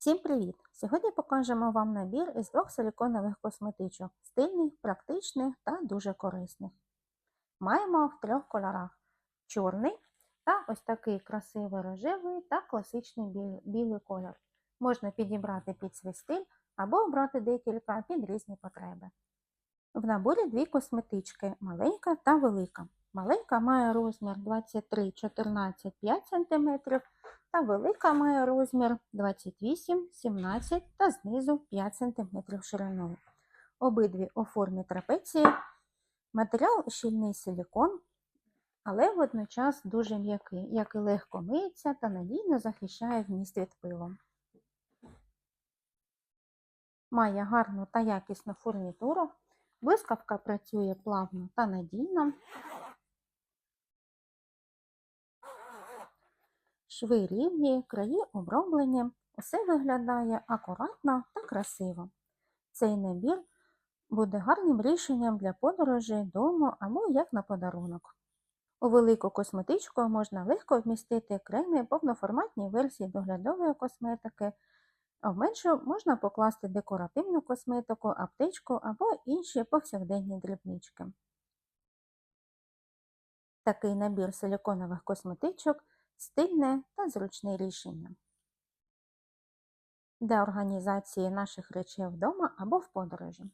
Всім привіт! Сьогодні покажемо вам набір із двох силіконових косметичок стильних, практичних та дуже корисних. Маємо в трьох кольорах: чорний та ось такий красивий рожевий та класичний білий, білий колір. Можна підібрати під свій стиль або обрати декілька під різні потреби. В наборі дві косметички маленька та велика. Маленька має розмір 23, 14, 5 см та велика має розмір 28, 17 та знизу 5 см шириною. Обидві у формі трапеції. Матеріал щільний силікон, але водночас дуже м'який, як і легко миється та надійно захищає вміст від пилу. Має гарну та якісну фурнітуру, блискавка працює плавно та надійно. Шви рівні, краї оброблені, усе виглядає акуратно та красиво. Цей набір буде гарним рішенням для подорожі дому або як на подарунок. У велику косметичку можна легко вмістити креми повноформатні версії доглядової косметики, а в меншу можна покласти декоративну косметику, аптечку або інші повсякденні дрібнички. Такий набір силіконових косметичок стильне та зручне рішення для організації наших речей вдома або в подорожі.